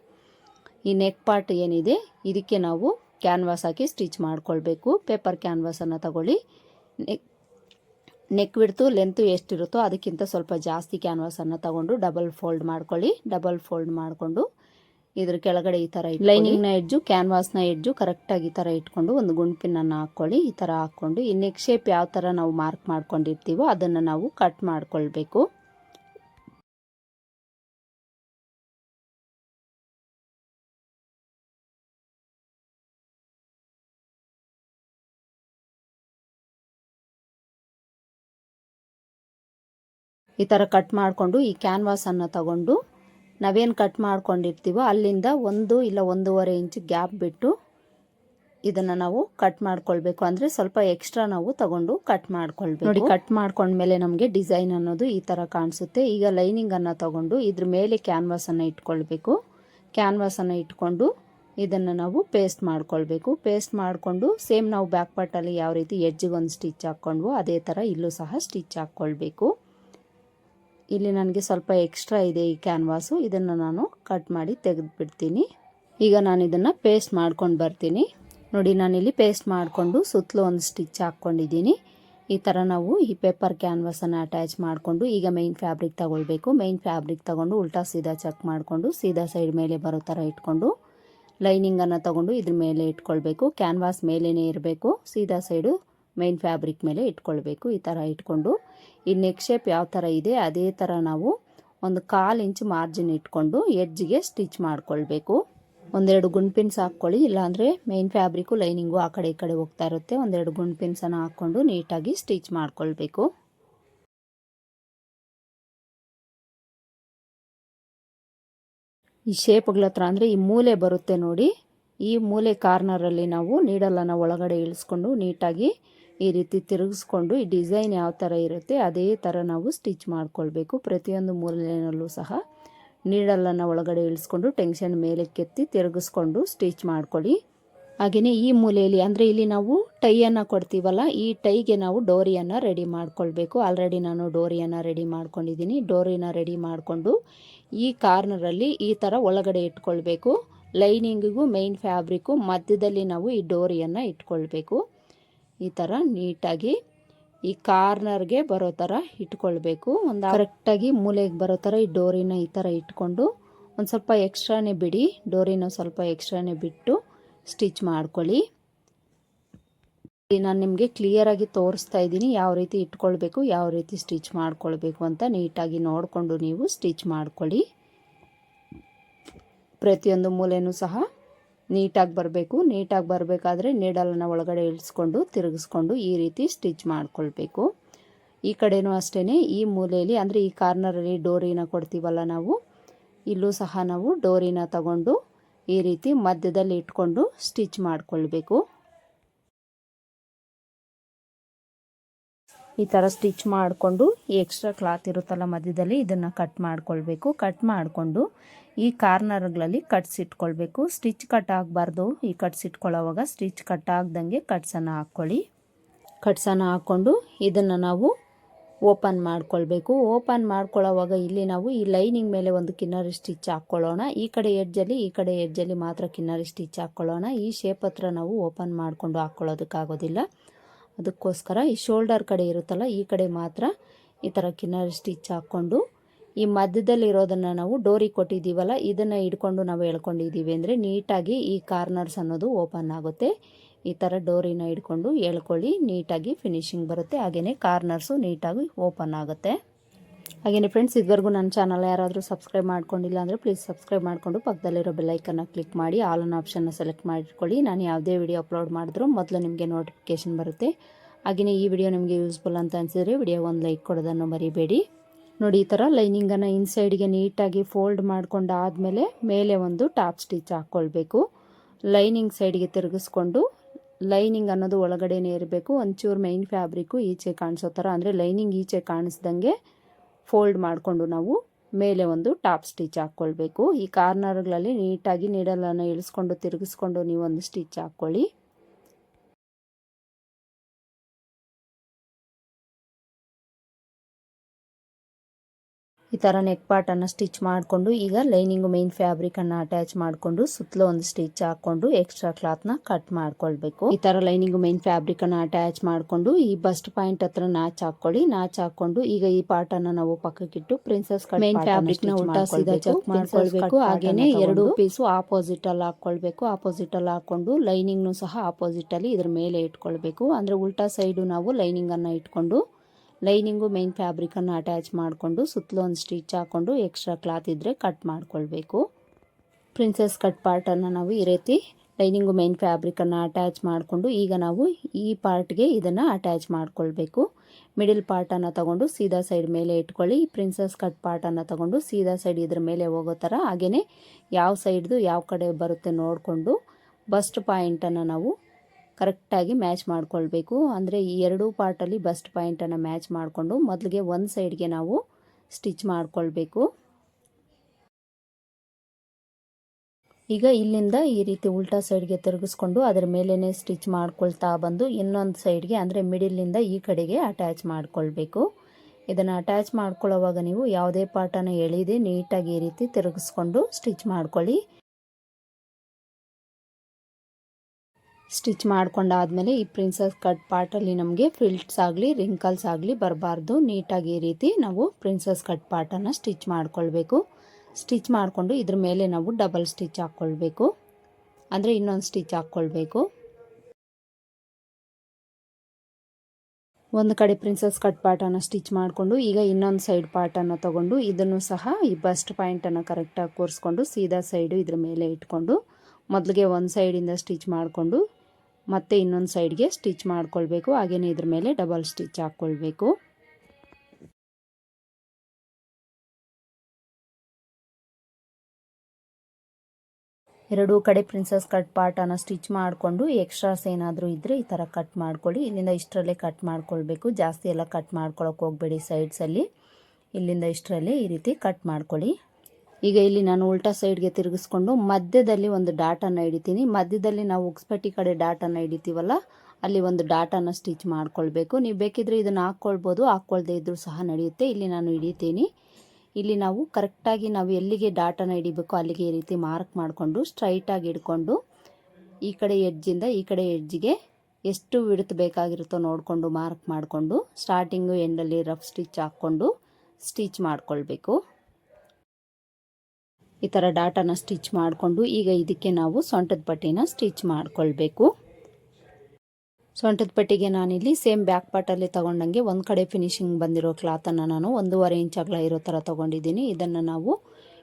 ಈ ನೆಕ್ ಪಾರ್ಟ್ ಏನಿದೆ, ಇದಕ್ಕೆ ನಾವು ಕ್ಯಾನ್ವಾಸ್ ಹಾಕಿ ಸ್ಟಿಚ್ ಮಾಡಿಕೊಳ್ಬೇಕು. ಪೇಪರ್ ಕ್ಯಾನ್ವಾಸನ್ನು ತಗೊಳ್ಳಿ. ನೆಕ್ ನೆಕ್ ಬಿಡ್ತು ಲೆಂತು ಎಷ್ಟಿರುತ್ತೋ ಅದಕ್ಕಿಂತ ಸ್ವಲ್ಪ ಜಾಸ್ತಿ ಕ್ಯಾನ್ವಾಸನ್ನು ತಗೊಂಡು ಡಬಲ್ ಫೋಲ್ಡ್ ಮಾಡ್ಕೊಳ್ಳಿ. ಡಬಲ್ ಫೋಲ್ಡ್ ಮಾಡಿಕೊಂಡು ಇದ್ರ ಕೆಳಗಡೆ ಈ ಥರ ಲೈನಿಂಗ್ನ ಎಡ್ಜು ಕ್ಯಾನ್ವಾಸ್ನ ಎಡ್ಜು ಕರೆಕ್ಟಾಗಿ ಈ ಥರ ಇಟ್ಕೊಂಡು ಒಂದು ಗುಂಪಿನನ್ನು ಹಾಕ್ಕೊಳ್ಳಿ. ಈ ಥರ ಹಾಕ್ಕೊಂಡು ಈ ನೆಕ್ ಶೇಪ್ ಯಾವ ಥರ ನಾವು ಮಾರ್ಕ್ ಮಾಡ್ಕೊಂಡಿರ್ತೀವೋ ಅದನ್ನು ನಾವು ಕಟ್ ಮಾಡ್ಕೊಳ್ಬೇಕು. ಈ ಥರ ಕಟ್ ಮಾಡಿಕೊಂಡು ಈ ಕ್ಯಾನ್ವಾಸನ್ನು ತಗೊಂಡು ನಾವೇನು ಕಟ್ ಮಾಡ್ಕೊಂಡಿರ್ತೀವೋ ಅಲ್ಲಿಂದ ಒಂದು ಇಲ್ಲ ಒಂದೂವರೆ ಇಂಚು ಗ್ಯಾಪ್ ಬಿಟ್ಟು ಇದನ್ನು ನಾವು ಕಟ್ ಮಾಡ್ಕೊಳ್ಬೇಕು. ಅಂದರೆ ಸ್ವಲ್ಪ ಎಕ್ಸ್ಟ್ರಾ ನಾವು ತಗೊಂಡು ಕಟ್ ಮಾಡ್ಕೊಳ್ಬೇಕು. ನೋಡಿ ಕಟ್ ಮಾಡ್ಕೊಂಡ್ಮೇಲೆ ನಮಗೆ ಡಿಸೈನ್ ಅನ್ನೋದು ಈ ಥರ ಕಾಣಿಸುತ್ತೆ. ಈಗ ಲೈನಿಂಗನ್ನು ತಗೊಂಡು ಇದ್ರ ಮೇಲೆ ಕ್ಯಾನ್ವಾಸನ್ನು ಇಟ್ಕೊಳ್ಬೇಕು. ಕ್ಯಾನ್ವಾಸನ್ನು ಇಟ್ಕೊಂಡು ಇದನ್ನು ನಾವು ಪೇಸ್ಟ್ ಮಾಡ್ಕೊಳ್ಬೇಕು. ಪೇಸ್ಟ್ ಮಾಡಿಕೊಂಡು ಸೇಮ್ ನಾವು ಬ್ಯಾಕ್ ಪಾರ್ಟಲ್ಲಿ ಯಾವ ರೀತಿ ಎಜ್ಜಿಗೊಂದು ಸ್ಟಿಚ್ ಹಾಕ್ಕೊಂಡ್ವೋ ಅದೇ ಥರ ಇಲ್ಲೂ ಸಹ ಸ್ಟಿಚ್ ಹಾಕ್ಕೊಳ್ಬೇಕು ಇಲ್ಲಿ ನನಗೆ ಸ್ವಲ್ಪ ಎಕ್ಸ್ಟ್ರಾ ಇದೆ ಈ ಕ್ಯಾನ್ವಾಸು ಇದನ್ನು ನಾನು ಕಟ್ ಮಾಡಿ ತೆಗೆದುಬಿಡ್ತೀನಿ. ಈಗ ನಾನು ಇದನ್ನು ಪೇಸ್ಟ್ ಮಾಡ್ಕೊಂಡು ಬರ್ತೀನಿ. ನೋಡಿ ನಾನಿಲ್ಲಿ ಪೇಸ್ಟ್ ಮಾಡಿಕೊಂಡು ಸುತ್ತಲೂ ಒಂದು ಸ್ಟಿಚ್ ಹಾಕ್ಕೊಂಡಿದ್ದೀನಿ. ಈ ಥರ ನಾವು ಈ ಪೇಪರ್ ಕ್ಯಾನ್ವಾಸನ್ನು ಅಟ್ಯಾಚ್ ಮಾಡಿಕೊಂಡು ಈಗ ಮೈನ್ ಫ್ಯಾಬ್ರಿಕ್ ತಗೊಳ್ಬೇಕು. ಮೈನ್ ಫ್ಯಾಬ್ರಿಕ್ ತಗೊಂಡು ಉಲ್ಟಾ ಸೀದಾ ಚೆಕ್ ಮಾಡಿಕೊಂಡು ಸೀದಾ ಸೈಡ್ ಮೇಲೆ ಬರೋ ಥರ ಇಟ್ಕೊಂಡು ಲೈನಿಂಗನ್ನು ತಗೊಂಡು ಇದ್ರ ಮೇಲೆ ಇಟ್ಕೊಳ್ಬೇಕು. ಕ್ಯಾನ್ವಾಸ್ ಮೇಲೇ ಇರಬೇಕು. ಸೀದಾ ಸೈಡು ಮೈನ್ ಫ್ಯಾಬ್ರಿಕ್ ಮೇಲೆ ಇಟ್ಕೊಳ್ಬೇಕು, ಈ ಥರ ಇಟ್ಕೊಂಡು. ಈ ನೆಕ್ ಶೇಪ್ ಯಾವ ಥರ ಇದೆ, ಅದೇ ಥರ ನಾವು ಒಂದು ಕಾಲು ಇಂಚ್ ಮಾರ್ಜಿನ್ ಇಟ್ಕೊಂಡು ಎಡ್ಜ್ಗೆ ಸ್ಟಿಚ್ ಮಾಡ್ಕೊಳ್ಬೇಕು. ಒಂದೆರಡು ಗುಂಡ್ ಹಾಕ್ಕೊಳ್ಳಿ, ಇಲ್ಲಾಂದರೆ ಮೈನ್ ಫ್ಯಾಬ್ರಿಕ್ಕು ಲೈನಿಂಗು ಆ ಕಡೆ ಈ ಕಡೆ ಹೋಗ್ತಾ ಇರುತ್ತೆ. ಒಂದೆರಡು ಗುಂಡ್ ಪಿನ್ಸನ್ನು ಹಾಕ್ಕೊಂಡು ನೀಟಾಗಿ ಸ್ಟಿಚ್ ಮಾಡ್ಕೊಳ್ಬೇಕು. ಈ ಶೇಪ್ಗಳ ಹತ್ರ ಅಂದರೆ ಈ ಮೂಲೆ ಬರುತ್ತೆ ನೋಡಿ. ಈ ಮೂಲೆ ಕಾರ್ನರಲ್ಲಿ ನಾವು ನೀಡಲನ್ನು ಒಳಗಡೆ ಇಳಿಸ್ಕೊಂಡು ನೀಟಾಗಿ ಈ ರೀತಿ ತಿರುಗಿಸ್ಕೊಂಡು ಈ ಡಿಸೈನ್ ಯಾವ ಥರ ಇರುತ್ತೆ ಅದೇ ಥರ ನಾವು ಸ್ಟಿಚ್ ಮಾಡ್ಕೊಳ್ಬೇಕು. ಪ್ರತಿಯೊಂದು ಮೂಲೆಯಲ್ಲೂ ಸಹ ನೀಡಲನ್ನು ಒಳಗಡೆ ಇಳಿಸ್ಕೊಂಡು ಟೆನ್ಷನ್ ಮೇಲೆ ಕೆತ್ತಿ ತಿರುಗಿಸ್ಕೊಂಡು ಸ್ಟಿಚ್ ಮಾಡ್ಕೊಳ್ಳಿ. ಹಾಗೆಯೇ ಈ ಮೂಲೆಯಲ್ಲಿ ಅಂದರೆ ಇಲ್ಲಿ ನಾವು ಟೈಯನ್ನು ಕೊಡ್ತೀವಲ್ಲ, ಈ ಟೈಗೆ ನಾವು ಡೋರಿಯನ್ನು ರೆಡಿ ಮಾಡ್ಕೊಳ್ಬೇಕು. ಆಲ್ರೆಡಿ ನಾನು ಡೋರಿಯನ್ನು ರೆಡಿ ಮಾಡ್ಕೊಂಡಿದ್ದೀನಿ. ಡೋರಿನ ರೆಡಿ ಮಾಡಿಕೊಂಡು ಈ ಕಾರ್ನರಲ್ಲಿ ಈ ಥರ ಒಳಗಡೆ ಇಟ್ಕೊಳ್ಬೇಕು. ಲೈನಿಂಗಿಗೂ, ಮೈನ್ ಫ್ಯಾಬ್ರಿಕ್ಕು ಮಧ್ಯದಲ್ಲಿ ನಾವು ಈ ಡೋರಿಯನ್ನು ಇಟ್ಕೊಳ್ಬೇಕು. ಈ ಥರ ನೀಟಾಗಿ ಈ ಕಾರ್ನರ್ಗೆ ಬರೋ ಥರ ಇಟ್ಕೊಳ್ಬೇಕು. ಒಂದು ಕರೆಕ್ಟಾಗಿ ಮೂಲೆಗೆ ಬರೋ ಥರ ಈ ಡೋರಿನ ಈ ಥರ ಇಟ್ಕೊಂಡು ಒಂದು ಸ್ವಲ್ಪ ಎಕ್ಸ್ಟ್ರಾನೇ ಬಿಡಿ. ಡೋರಿನ ಸ್ವಲ್ಪ ಎಕ್ಸ್ಟ್ರಾನೇ ಬಿಟ್ಟು ಸ್ಟಿಚ್ ಮಾಡ್ಕೊಳ್ಳಿ. ನಾನು ನಿಮಗೆ ಕ್ಲಿಯರಾಗಿ ತೋರಿಸ್ತಾ ಇದ್ದೀನಿ ಯಾವ ರೀತಿ ಇಟ್ಕೊಳ್ಬೇಕು, ಯಾವ ರೀತಿ ಸ್ಟಿಚ್ ಮಾಡ್ಕೊಳ್ಬೇಕು ಅಂತ ನೀಟಾಗಿ ನೋಡಿಕೊಂಡು ನೀವು ಸ್ಟಿಚ್ ಮಾಡ್ಕೊಳ್ಳಿ. ಪ್ರತಿಯೊಂದು ಮೂಲೆಯೂ ಸಹ ನೀಟಾಗಿ ಬರಬೇಕು, ನೀಟಾಗಿ ಬರಬೇಕಾದ್ರೆ ನೀಡಲನ್ನು ಒಳಗಡೆ ಇಳಿಸ್ಕೊಂಡು, ತಿರುಗಿಸ್ಕೊಂಡು ಈ ರೀತಿ ಸ್ಟಿಚ್ ಮಾಡ್ಕೊಳ್ಬೇಕು. ಈ ಕಡೆನೂ ಅಷ್ಟೇ ಈ ಮೂಲೆಯಲ್ಲಿ, ಅಂದರೆ ಈ ಕಾರ್ನರಲ್ಲಿ ಡೋರಿನ ಕೊಡ್ತೀವಲ್ಲ ನಾವು, ಇಲ್ಲೂ ಸಹ ನಾವು ಡೋರಿನ ತಗೊಂಡು ಈ ರೀತಿ ಮಧ್ಯದಲ್ಲಿ ಇಟ್ಕೊಂಡು ಸ್ಟಿಚ್ ಮಾಡಿಕೊಳ್ಬೇಕು. ಈ ಥರ ಸ್ಟಿಚ್ ಮಾಡಿಕೊಂಡು ಎಕ್ಸ್ಟ್ರಾ ಕ್ಲಾತ್ ಇರುತ್ತಲ್ಲ ಮಧ್ಯದಲ್ಲಿ, ಇದನ್ನು ಕಟ್ ಮಾಡಿಕೊಳ್ಬೇಕು. ಕಟ್ ಮಾಡಿಕೊಂಡು ಈ ಕಾರ್ನರ್ಗಳಲ್ಲಿ ಕಟ್ಸ್ ಇಟ್ಕೊಳ್ಬೇಕು. ಸ್ಟಿಚ್ ಕಟ್ ಆಗಬಾರ್ದು. ಈ ಕಟ್ಸಿಟ್ಕೊಳ್ಳೋವಾಗ ಸ್ಟಿಚ್ ಕಟ್ ಆಗ್ದಂಗೆ ಕಟ್ಸನ್ನು ಹಾಕ್ಕೊಳ್ಳಿ. ಕಟ್ಸನ್ನು ಹಾಕ್ಕೊಂಡು ಇದನ್ನು ನಾವು ಓಪನ್ ಮಾಡ್ಕೊಳ್ಬೇಕು. ಓಪನ್ ಮಾಡ್ಕೊಳ್ಳೋವಾಗ ಇಲ್ಲಿ ನಾವು ಈ ಲೈನಿಂಗ್ ಮೇಲೆ ಒಂದು ಕಿನ್ನರಿ ಸ್ಟಿಚ್ ಹಾಕ್ಕೊಳ್ಳೋಣ. ಈ ಕಡೆ ಎಡ್ಜಲ್ಲಿ ಈ ಕಡೆ ಎಡ್ಜಲ್ಲಿ ಮಾತ್ರ ಕಿನ್ನರಿ ಸ್ಟಿಚ್ ಹಾಕ್ಕೊಳ್ಳೋಣ. ಈ ಶೇಪ್ ಹತ್ರ ನಾವು ಓಪನ್ ಮಾಡಿಕೊಂಡು ಹಾಕ್ಕೊಳ್ಳೋದಕ್ಕಾಗೋದಿಲ್ಲ. ಅದಕ್ಕೋಸ್ಕರ ಈ ಶೋಲ್ಡರ್ ಕಡೆ ಇರುತ್ತಲ್ಲ, ಈ ಕಡೆ ಮಾತ್ರ ಈ ಥರ ಕಿನ್ನರಿ ಸ್ಟಿಚ್ ಹಾಕ್ಕೊಂಡು ಈ ಮಧ್ಯದಲ್ಲಿ ಇರೋದನ್ನು ನಾವು ಡೋರಿ ಕೊಟ್ಟಿದ್ದೀವಲ್ಲ, ಇದನ್ನು ಹಿಡ್ಕೊಂಡು ನಾವು ಹೇಳ್ಕೊಂಡಿದ್ದೀವಿ ಅಂದರೆ ನೀಟಾಗಿ ಈ ಕಾರ್ನರ್ಸ್ ಅನ್ನೋದು ಓಪನ್ ಆಗುತ್ತೆ. ಈ ಥರ ಡೋರಿನ ಹಿಡ್ಕೊಂಡು ಎಳ್ಕೊಳ್ಳಿ, ನೀಟಾಗಿ ಫಿನಿಶಿಂಗ್ ಬರುತ್ತೆ. ಹಾಗೆಯೇ ಕಾರ್ನರ್ಸು ನೀಟಾಗಿ ಓಪನ್ ಆಗುತ್ತೆ. ಹಾಗೆಯೇ ಫ್ರೆಂಡ್ಸ್, ಇದುವರೆಗೂ ನನ್ನ ಚಾನಲ್ ಯಾರಾದರೂ ಸಬ್ಸ್ಕ್ರೈಬ್ ಮಾಡ್ಕೊಂಡಿಲ್ಲ ಅಂದರೆ ಪ್ಲೀಸ್ ಸಬ್ಸ್ಕ್ರೈಬ್ ಮಾಡಿಕೊಂಡು ಪಕ್ಕದಲ್ಲಿರೋ ಬೆಲ್ಲೈಕನ್ನ ಕ್ಲಿಕ್ ಮಾಡಿ, ಆಲ್ ಅನ್ ಆಪ್ಷನ್ನ ಸೆಲೆಕ್ಟ್ ಮಾಡಿಕೊಳ್ಳಿ. ನಾನು ಯಾವುದೇ ವಿಡಿಯೋ ಅಪ್ಲೋಡ್ ಮಾಡಿದ್ರೂ ಮೊದಲು ನಿಮಗೆ ನೋಟಿಫಿಕೇಷನ್ ಬರುತ್ತೆ. ಹಾಗೆಯೇ ಈ ವಿಡಿಯೋ ನಿಮಗೆ ಯೂಸ್ಫುಲ್ ಅಂತ ಅನಿಸಿದ್ರೆ ವಿಡಿಯೋ ಒಂದು ಲೈಕ್ ಕೊಡೋದನ್ನು ಮರಿಬೇಡಿ. ನೋಡಿ, ಈ ಥರ ಲೈನಿಂಗನ್ನು ಇನ್ಸೈಡ್ಗೆ ನೀಟಾಗಿ ಫೋಲ್ಡ್ ಮಾಡ್ಕೊಂಡಾದಮೇಲೆ ಮೇಲೆ ಒಂದು ಟಾಪ್ ಸ್ಟಿಚ್ ಹಾಕ್ಕೊಳ್ಬೇಕು ಲೈನಿಂಗ್ ಸೈಡ್ಗೆ ತಿರುಗಿಸ್ಕೊಂಡು ಲೈನಿಂಗ್ ಅನ್ನೋದು ಒಳಗಡೆನೇ ಇರಬೇಕು. ಒಂಚೂರು ಮೈನ್ ಫ್ಯಾಬ್ರಿಕ್ಕು ಈಚೆ ಕಾಣಿಸೋ ಥರ ಅಂದರೆ ಲೈನಿಂಗ್ ಈಚೆ ಕಾಣಿಸ್ದಂಗೆ ಫೋಲ್ಡ್ ಮಾಡಿಕೊಂಡು ನಾವು ಮೇಲೆ ಒಂದು ಟಾಪ್ ಸ್ಟಿಚ್ ಹಾಕ್ಕೊಳ್ಬೇಕು ಈ ಕಾರ್ನರ್ಗಳಲ್ಲಿ ನೀಟಾಗಿ ನೀಡಲನ್ನು ಇಳಿಸ್ಕೊಂಡು ತಿರುಗಿಸ್ಕೊಂಡು ನೀವೊಂದು ಸ್ಟಿಚ್ ಹಾಕ್ಕೊಳ್ಳಿ ಈ ಥರ ನೆಕ್ ಪಾರ್ಟನ್ನು ಸ್ಟಿಚ್ ಮಾಡಿಕೊಂಡು ಈಗ ಲೈನಿಂಗು ಮೈನ್ ಫ್ಯಾಬ್ರಿಕನ್ನು ಅಟ್ಯಾಚ್ ಮಾಡಿಕೊಂಡು ಸುತ್ತಲೂ ಒಂದು ಸ್ಟಿಚ್ ಹಾಕ್ಕೊಂಡು ಎಕ್ಸ್ಟ್ರಾ ಕ್ಲಾತ್ನ ಕಟ್ ಮಾಡ್ಕೊಳ್ಬೇಕು. ಈ ಥರ ಲೈನಿಂಗು ಮೈನ್ ಫ್ಯಾಬ್ರಿಕನ್ನು ಅಟ್ಯಾಚ್ ಮಾಡಿಕೊಂಡು ಈ ಬಸ್ಟ್ ಪಾಯಿಂಟ್ ಹತ್ರ ನಾಚ್ ಹಾಕ್ಕೊಳ್ಳಿ. ನಾಚ್ ಹಾಕೊಂಡು ಈಗ ಈ ಪಾರ್ಟನ್ನು ನಾವು ಪಕ್ಕಕ್ಕಿಟ್ಟು ಪ್ರಿನ್ಸಸ್ ಮೈನ್ ಫ್ಯಾಬ್ರಿಕ್ನ ಉಲ್ಟಾ ಸೀದಾ ಚೆಕ್ ಮಾಡ್ಕೊಳ್ಬೇಕು. ಹಾಗೇನೆ ಎರಡು ಪೀಸು ಆಪೋಸಿಟ್ ಅಲ್ಲಿ ಹಾಕ್ಕೊಳ್ಬೇಕು. ಆಪೋಸಿಟ್ ಅಲ್ಲಿ ಹಾಕೊಂಡು ಲೈನಿಂಗ್ನು ಸಹ ಆಪೋಸಿಟ್ ಅಲ್ಲಿ ಇದ್ರ ಮೇಲೆ ಇಟ್ಕೊಳ್ಬೇಕು. ಅಂದ್ರೆ ಉಲ್ಟಾ ಸೈಡು ನಾವು ಲೈನಿಂಗ್ ಅನ್ನ ಇಟ್ಕೊಂಡು ಲೈನಿಂಗು ಮೇನ್ ಫ್ಯಾಬ್ರಿಕನ್ನು ಅಟ್ಯಾಚ್ ಮಾಡಿಕೊಂಡು ಸುತ್ತಲೂ ಒಂದು ಸ್ಟಿಚ್ ಹಾಕ್ಕೊಂಡು ಎಕ್ಸ್ಟ್ರಾ ಕ್ಲಾತ್ ಇದ್ದರೆ ಕಟ್ ಮಾಡಿಕೊಳ್ಬೇಕು. ಪ್ರಿನ್ಸಸ್ ಕಟ್ ಪಾರ್ಟನ್ನು ನಾವು ಈ ರೀತಿ ಲೈನಿಂಗು ಮೇನ್ ಫ್ಯಾಬ್ರಿಕನ್ನು ಅಟ್ಯಾಚ್ ಮಾಡಿಕೊಂಡು ಈಗ ನಾವು ಈ ಪಾರ್ಟ್ಗೆ ಇದನ್ನು ಅಟ್ಯಾಚ್ ಮಾಡಿಕೊಳ್ಬೇಕು. ಮಿಡಿಲ್ ಪಾರ್ಟನ್ನು ತಗೊಂಡು ಸೀದಾ ಸೈಡ್ ಮೇಲೆ ಇಟ್ಕೊಳ್ಳಿ. ಪ್ರಿನ್ಸಸ್ ಕಟ್ ಪಾರ್ಟನ್ನು ತಗೊಂಡು ಸೀದಾ ಸೈಡ್ ಇದ್ರ ಮೇಲೆ ಹೋಗೋ ಥರ ಹಾಗೆಯೇ ಯಾವ ಸೈಡ್ದು ಯಾವ ಕಡೆ ಬರುತ್ತೆ ನೋಡಿಕೊಂಡು ಬಸ್ಟ್ ಪಾಯಿಂಟನ್ನು ನಾವು ಕರೆಕ್ಟಾಗಿ ಮ್ಯಾಚ್ ಮಾಡಿಕೊಳ್ಬೇಕು. ಅಂದರೆ ಈ ಎರಡೂ ಪಾರ್ಟಲ್ಲಿ ಬಸ್ಟ್ ಪಾಯಿಂಟನ್ನು ಮ್ಯಾಚ್ ಮಾಡಿಕೊಂಡು ಮೊದಲಿಗೆ ಒಂದು ಸೈಡ್ಗೆ ನಾವು ಸ್ಟಿಚ್ ಮಾಡಿಕೊಳ್ಬೇಕು. ಈಗ ಇಲ್ಲಿಂದ ಈ ರೀತಿ ಉಲ್ಟಾ ಸೈಡ್ಗೆ ತಿರುಗಿಸ್ಕೊಂಡು ಅದರ ಮೇಲೇ ಸ್ಟಿಚ್ ಮಾಡ್ಕೊಳ್ತಾ ಬಂದು ಇನ್ನೊಂದು ಸೈಡ್ಗೆ ಅಂದರೆ ಮಿಡಿಲಿಂದ ಈ ಕಡೆಗೆ ಅಟ್ಯಾಚ್ ಮಾಡಿಕೊಳ್ಬೇಕು. ಇದನ್ನು ಅಟ್ಯಾಚ್ ಮಾಡ್ಕೊಳ್ಳೋವಾಗ ನೀವು ಯಾವುದೇ ಪಾರ್ಟನ್ನು ಎಳೆದೇ ನೀಟಾಗಿ ಈ ರೀತಿ ತಿರುಗಿಸ್ಕೊಂಡು ಸ್ಟಿಚ್ ಮಾಡ್ಕೊಳ್ಳಿ. ಸ್ಟಿಚ್ ಮಾಡ್ಕೊಂಡಾದಮೇಲೆ ಈ ಪ್ರಿನ್ಸಸ್ ಕಟ್ ಪಾರ್ಟಲ್ಲಿ ನಮಗೆ ಫಿಲ್ಟ್ಸ್ ಆಗಲಿ ರಿಂಕಲ್ಸ್ ಆಗಲಿ ಬರಬಾರ್ದು. ನೀಟಾಗಿ ಈ ರೀತಿ ನಾವು ಪ್ರಿನ್ಸಸ್ ಕಟ್ ಪಾರ್ಟನ್ನು ಸ್ಟಿಚ್ ಮಾಡ್ಕೊಳ್ಬೇಕು. ಸ್ಟಿಚ್ ಮಾಡಿಕೊಂಡು ಇದ್ರ ಮೇಲೆ ನಾವು ಡಬಲ್ ಸ್ಟಿಚ್ ಹಾಕ್ಕೊಳ್ಬೇಕು. ಅಂದರೆ ಇನ್ನೊಂದು ಸ್ಟಿಚ್ ಹಾಕ್ಕೊಳ್ಬೇಕು. ಒಂದು ಕಡೆ ಪ್ರಿನ್ಸಸ್ ಕಟ್ ಪಾರ್ಟನ್ನು ಸ್ಟಿಚ್ ಮಾಡಿಕೊಂಡು, ಈಗ ಇನ್ನೊಂದು ಸೈಡ್ ಪಾರ್ಟನ್ನು ತೊಗೊಂಡು ಇದನ್ನು ಸಹ ಈ ಬಸ್ಟ್ ಪಾಯಿಂಟನ್ನು ಕರೆಕ್ಟಾಗಿ ಕೂರಿಸ್ಕೊಂಡು, ಸೀದಾ ಸೈಡು ಇದ್ರ ಮೇಲೆ ಇಟ್ಕೊಂಡು ಮೊದಲಿಗೆ ಒಂದು ಸೈಡಿಂದ ಸ್ಟಿಚ್ ಮಾಡಿಕೊಂಡು ಮತ್ತೆ ಇನ್ನೊಂದು ಸೈಡ್ಗೆ ಸ್ಟಿಚ್ ಮಾಡ್ಕೊಳ್ಬೇಕು. ಹಾಗೆಯೇ ಇದ್ರ ಮೇಲೆ ಡಬಲ್ ಸ್ಟಿಚ್ ಹಾಕ್ಕೊಳ್ಬೇಕು ಎರಡೂ ಕಡೆ ಪ್ರಿನ್ಸಸ್ ಕಟ್ ಪಾರ್ಟನ್ನು ಸ್ಟಿಚ್ ಮಾಡಿಕೊಂಡು ಎಕ್ಸ್ಟ್ರಾಸ್ ಏನಾದರೂ ಇದ್ದರೆ ಈ ಥರ ಕಟ್ ಮಾಡ್ಕೊಳ್ಳಿ. ಇಲ್ಲಿಂದ ಇಷ್ಟರಲ್ಲೇ ಕಟ್ ಮಾಡ್ಕೊಳ್ಬೇಕು. ಜಾಸ್ತಿ ಎಲ್ಲ ಕಟ್ ಮಾಡ್ಕೊಳಕ್ಕೆ ಹೋಗಬೇಡಿ ಸೈಡ್ಸಲ್ಲಿ. ಇಲ್ಲಿಂದ ಇಷ್ಟರಲ್ಲೇ ಈ ರೀತಿ ಕಟ್ ಮಾಡ್ಕೊಳ್ಳಿ. ಈಗ ಇಲ್ಲಿ ನಾನು ಉಲ್ಟಾ ಸೈಡ್ಗೆ ತಿರುಗಿಸ್ಕೊಂಡು ಮಧ್ಯದಲ್ಲಿ ಒಂದು ಡಾಟನ್ನು ಹಿಡಿತೀನಿ. ಮಧ್ಯದಲ್ಲಿ ನಾವು ಉಕ್ಸ್ಪಟ್ಟಿ ಕಡೆ ಡಾಟನ್ನು ಹಿಡಿತೀವಲ್ಲ, ಅಲ್ಲಿ ಒಂದು ಡಾಟನ್ನು ಸ್ಟಿಚ್ ಮಾಡ್ಕೊಳ್ಬೇಕು. ನೀವು ಬೇಕಿದ್ರೆ ಇದನ್ನು ಹಾಕ್ಕೊಳ್ಬೋದು. ಹಾಕ್ಕೊಳ್ದೇ ಇದ್ದರೂ ಸಹ ನಡೆಯುತ್ತೆ. ಇಲ್ಲಿ ನಾನು ಹಿಡಿತೀನಿ. ಇಲ್ಲಿ ನಾವು ಕರೆಕ್ಟಾಗಿ ನಾವು ಎಲ್ಲಿಗೆ ಡಾಟನ್ನು ಹಿಡಿಬೇಕು ಅಲ್ಲಿಗೆ ಈ ರೀತಿ ಮಾರ್ಕ್ ಮಾಡಿಕೊಂಡು ಸ್ಟ್ರೈಟಾಗಿ ಹಿಡ್ಕೊಂಡು ಈ ಕಡೆ ಎಡ್ಜಿಂದ ಈ ಕಡೆ ಎಡ್ಜಿಗೆ ಎಷ್ಟು ವಿಡತ್ ಬೇಕಾಗಿರುತ್ತೋ ನೋಡಿಕೊಂಡು ಮಾರ್ಕ್ ಮಾಡಿಕೊಂಡು ಸ್ಟಾರ್ಟಿಂಗು ಎಂಡಲ್ಲಿ ರಫ್ ಸ್ಟಿಚ್ ಹಾಕ್ಕೊಂಡು ಸ್ಟಿಚ್ ಮಾಡ್ಕೊಳ್ಬೇಕು. ಈ ಥರ ಡಾಟನ ಸ್ಟಿಚ್ ಮಾಡಿಕೊಂಡು ಈಗ ಇದಕ್ಕೆ ನಾವು ಸೊಂಟದ ಪಟ್ಟಿನ ಸ್ಟಿಚ್ ಮಾಡಿಕೊಳ್ಬೇಕು. ಸೊಂಟದ ಪಟ್ಟಿಗೆ ನಾನಿಲ್ಲಿ ಸೇಮ್ ಬ್ಯಾಕ್ ಪಾರ್ಟಲ್ಲಿ ತೊಗೊಂಡಂಗೆ ಒಂದು ಕಡೆ ಫಿನಿಶಿಂಗ್ ಬಂದಿರೋ ಕ್ಲಾತನ್ನು ನಾನು ಒಂದೂವರೆ ಇಂಚ್ ಅಗಲ ಇರೋ ಥರ ತೊಗೊಂಡಿದ್ದೀನಿ. ಇದನ್ನು ನಾವು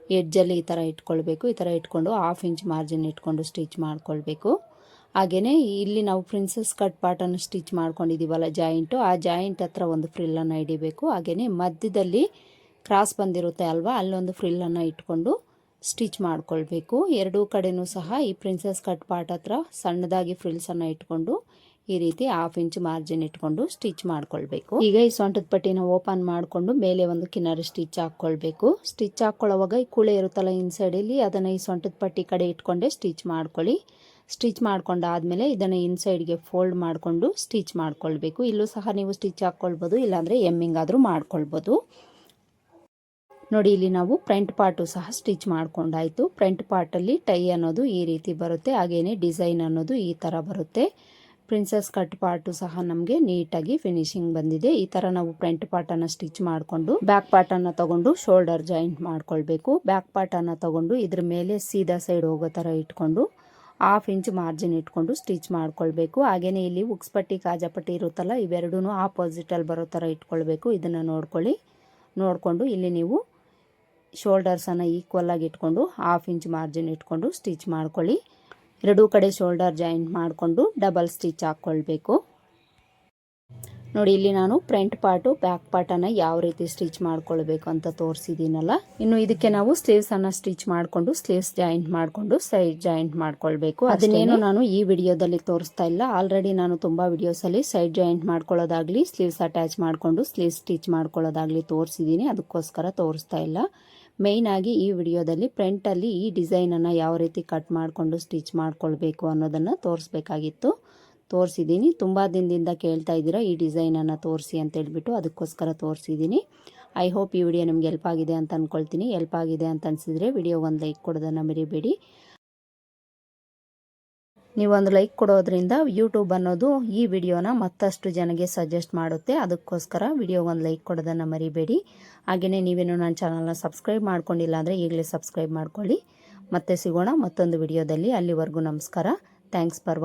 ಎಡ್ಜಲ್ಲಿ ಈ ಥರ ಇಟ್ಕೊಳ್ಬೇಕು. ಈ ಥರ ಇಟ್ಕೊಂಡು ಹಾಫ್ ಇಂಚ್ ಮಾರ್ಜಿನ್ ಇಟ್ಕೊಂಡು ಸ್ಟಿಚ್ ಮಾಡಿಕೊಳ್ಬೇಕು. ಹಾಗೆಯೇ ಇಲ್ಲಿ ನಾವು ಪ್ರಿನ್ಸಸ್ ಕಟ್ ಪಾರ್ಟನ್ನು ಸ್ಟಿಚ್ ಮಾಡ್ಕೊಂಡಿದ್ದೀವಲ್ಲ ಜಾಯಿಂಟು ಆ ಜಾಯಿಂಟ್ ಹತ್ರ ಒಂದು ಫ್ರಿಲ್ಲನ್ನು ಹಿಡಿಬೇಕು. ಹಾಗೆಯೇ ಮಧ್ಯದಲ್ಲಿ ಕ್ರಾಸ್ ಬಂದಿರುತ್ತೆ ಅಲ್ವಾ? ಅಲ್ಲೊಂದು ಫ್ರಿಲ್ಲನ್ನು ಇಟ್ಕೊಂಡು ಸ್ಟಿಚ್ ಮಾಡ್ಕೊಳ್ಬೇಕು. ಎರಡೂ ಕಡೆನೂ ಸಹ ಈ ಪ್ರಿನ್ಸಸ್ ಕಟ್ ಪಾರ್ಟ್ ಹತ್ರ ಸಣ್ಣದಾಗಿ ಫ್ರಿಲ್ಸನ್ನು ಇಟ್ಕೊಂಡು ಈ ರೀತಿ ಹಾಫ್ ಇಂಚ್ ಮಾರ್ಜಿನ್ ಇಟ್ಕೊಂಡು ಸ್ಟಿಚ್ ಮಾಡ್ಕೊಳ್ಬೇಕು. ಈಗ ಈ ಸೊಂಟದ ಪಟ್ಟಿನ ಓಪನ್ ಮಾಡಿಕೊಂಡು ಮೇಲೆ ಒಂದು ಕಿನ್ನರಿ ಸ್ಟಿಚ್ ಹಾಕ್ಕೊಳ್ಬೇಕು. ಸ್ಟಿಚ್ ಹಾಕ್ಕೊಳ್ಳೋವಾಗ ಈ ಕುಳೆ ಇರುತ್ತಲ್ಲ ಇನ್ಸೈಡಲ್ಲಿ ಅದನ್ನು ಈ ಸೊಂಟದ ಪಟ್ಟಿ ಕಡೆ ಇಟ್ಕೊಂಡೆ ಸ್ಟಿಚ್ ಮಾಡ್ಕೊಳ್ಳಿ. ಸ್ಟಿಚ್ ಮಾಡ್ಕೊಂಡಾದಮೇಲೆ ಇದನ್ನು ಇನ್ಸೈಡ್ಗೆ ಫೋಲ್ಡ್ ಮಾಡಿಕೊಂಡು ಸ್ಟಿಚ್ ಮಾಡ್ಕೊಳ್ಬೇಕು. ಇಲ್ಲೂ ಸಹ ನೀವು ಸ್ಟಿಚ್ ಹಾಕ್ಕೊಳ್ಬೋದು, ಇಲ್ಲಾಂದರೆ ಎಮ್ಮಿಂಗ್ ಆದರೂ ಮಾಡ್ಕೊಳ್ಬೋದು. ನೋಡಿ, ಇಲ್ಲಿ ನಾವು ಫ್ರಂಟ್ ಪಾರ್ಟು ಸಹ ಸ್ಟಿಚ್ ಮಾಡ್ಕೊಂಡಾಯಿತು. ಫ್ರಂಟ್ ಪಾರ್ಟಲ್ಲಿ ಟೈ ಅನ್ನೋದು ಈ ರೀತಿ ಬರುತ್ತೆ. ಹಾಗೆಯೇ ಡಿಸೈನ್ ಅನ್ನೋದು ಈ ಥರ ಬರುತ್ತೆ. ಪ್ರಿನ್ಸಸ್ ಕಟ್ ಪಾರ್ಟು ಸಹ ನಮಗೆ ನೀಟಾಗಿ ಫಿನಿಶಿಂಗ್ ಬಂದಿದೆ. ಈ ಥರ ನಾವು ಫ್ರಂಟ್ ಪಾರ್ಟನ್ನು ಸ್ಟಿಚ್ ಮಾಡಿಕೊಂಡು, ಬ್ಯಾಕ್ ಪಾರ್ಟನ್ನು ತಗೊಂಡು ಶೋಲ್ಡರ್ ಜಾಯಿಂಟ್ ಮಾಡ್ಕೊಳ್ಬೇಕು. ಬ್ಯಾಕ್ ಪಾರ್ಟನ್ನು ತಗೊಂಡು ಇದ್ರ ಮೇಲೆ ಸೀದಾ ಸೈಡ್ ಹೋಗೋ ಥರ ಇಟ್ಕೊಂಡು, ಹಾಫ್ ಇಂಚ್ ಮಾರ್ಜಿನ್ ಇಟ್ಕೊಂಡು ಸ್ಟಿಚ್ ಮಾಡ್ಕೊಳ್ಬೇಕು. ಹಾಗೆಯೇ ಇಲ್ಲಿ ಉಕ್ಸ್ಪಟ್ಟಿ ಕಾಜಾಪಟ್ಟಿ ಇರುತ್ತಲ್ಲ ಇವೆರಡೂ ಆಪೋಸಿಟಲ್ಲಿ ಬರೋ ಥರ ಇಟ್ಕೊಳ್ಬೇಕು. ಇದನ್ನು ನೋಡ್ಕೊಳ್ಳಿ. ನೋಡಿಕೊಂಡು ಇಲ್ಲಿ ನೀವು ಶೋಲ್ಡರ್ಸನ್ನು ಆಗಿ ಇಟ್ಕೊಂಡು ಹಾಫ್ ಇಂಚ್ ಮಾರ್ಜಿನ್ ಇಟ್ಕೊಂಡು ಸ್ಟಿಚ್ ಮಾಡ್ಕೊಳ್ಳಿ. ಎರಡೂ ಕಡೆ ಶೋಲ್ಡರ್ ಜಾಯಿಂಟ್ ಮಾಡಿಕೊಂಡು ಡಬಲ್ ಸ್ಟಿಚ್ ಹಾಕ್ಕೊಳ್ಬೇಕು. ನೋಡಿ ಇಲ್ಲಿ ನಾನು ಫ್ರಂಟ್ ಪಾರ್ಟು ಬ್ಯಾಕ್ ಪಾರ್ಟನ್ನು ಯಾವ ರೀತಿ ಸ್ಟಿಚ್ ಮಾಡ್ಕೊಳ್ಬೇಕು ಅಂತ ತೋರಿಸಿದ್ದೀನಲ್ಲ. ಇನ್ನು ಇದಕ್ಕೆ ನಾವು ಸ್ಲೀವ್ಸನ್ನು ಸ್ಟಿಚ್ ಮಾಡಿಕೊಂಡು ಸ್ಲೀವ್ಸ್ ಜಾಯಿಂಟ್ ಮಾಡಿಕೊಂಡು ಸೈಡ್ ಜಾಯಿಂಟ್ ಮಾಡ್ಕೊಳ್ಬೇಕು. ಅದನ್ನೇನು ನಾನು ಈ ವಿಡಿಯೋದಲ್ಲಿ ತೋರಿಸ್ತಾ ಇಲ್ಲ. ಆಲ್ರೆಡಿ ನಾನು ತುಂಬ ವಿಡಿಯೋಸಲ್ಲಿ ಸೈಡ್ ಜಾಯಿಂಟ್ ಮಾಡ್ಕೊಳ್ಳೋದಾಗಲಿ ಸ್ಲೀವ್ಸ್ ಅಟ್ಯಾಚ್ ಮಾಡಿಕೊಂಡು ಸ್ಲೀವ್ಸ್ ಸ್ಟಿಚ್ ಮಾಡ್ಕೊಳ್ಳೋದಾಗಲಿ ತೋರಿಸಿದ್ದೀನಿ. ಅದಕ್ಕೋಸ್ಕರ ತೋರಿಸ್ತಾ ಇಲ್ಲ. ಆಗಿ ಈ ವಿಡಿಯೋದಲ್ಲಿ ಫ್ರಂಟಲ್ಲಿ ಈ ಡಿಸೈನನ್ನು ಯಾವ ರೀತಿ ಕಟ್ ಮಾಡಿಕೊಂಡು ಸ್ಟಿಚ್ ಮಾಡ್ಕೊಳ್ಬೇಕು ಅನ್ನೋದನ್ನು ತೋರಿಸ್ಬೇಕಾಗಿತ್ತು. ತೋರಿಸಿದ್ದೀನಿ ತುಂಬ ದಿನದಿಂದ ಕೇಳ್ತಾ ಇದ್ದೀರಾ, ಈ ಡಿಸೈನನ್ನು ತೋರಿಸಿ ಅಂತ ಹೇಳ್ಬಿಟ್ಟು ಅದಕ್ಕೋಸ್ಕರ ತೋರಿಸಿದ್ದೀನಿ ಐ ಹೋಪ್ ಈ ವಿಡಿಯೋ ನಿಮ್ಗೆ ಎಲ್ಪ್ ಆಗಿದೆ ಅಂತ ಅಂದ್ಕೊಳ್ತೀನಿ ಎಲ್ಪ್ ಆಗಿದೆ ಅಂತ ಅನಿಸಿದ್ರೆ ವಿಡಿಯೋ ಒಂದು ಲೈಕ್ ಕೊಡೋದನ್ನು ಮರಿಬೇಡಿ. ನೀವೊಂದು ಲೈಕ್ ಕೊಡೋದ್ರಿಂದ ಯೂಟ್ಯೂಬ್ ಅನ್ನೋದು ಈ ವಿಡಿಯೋನ ಮತ್ತಷ್ಟು ಜನಗೆ ಸಜೆಸ್ಟ್ ಮಾಡುತ್ತೆ. ಅದಕ್ಕೋಸ್ಕರ ವಿಡಿಯೋ ಒಂದು ಲೈಕ್ ಕೊಡೋದನ್ನು ಮರಿಬೇಡಿ. ಹಾಗೆಯೇ ನೀವೇನು ನನ್ನ ಚಾನಲ್ನ ಸಬ್ಸ್ಕ್ರೈಬ್ ಮಾಡ್ಕೊಂಡಿಲ್ಲ ಅಂದರೆ ಈಗಲೇ ಸಬ್ಸ್ಕ್ರೈಬ್ ಮಾಡ್ಕೊಳ್ಳಿ. ಮತ್ತೆ ಸಿಗೋಣ ಮತ್ತೊಂದು ವಿಡಿಯೋದಲ್ಲಿ. ಅಲ್ಲಿವರೆಗೂ ನಮಸ್ಕಾರ. Thanks for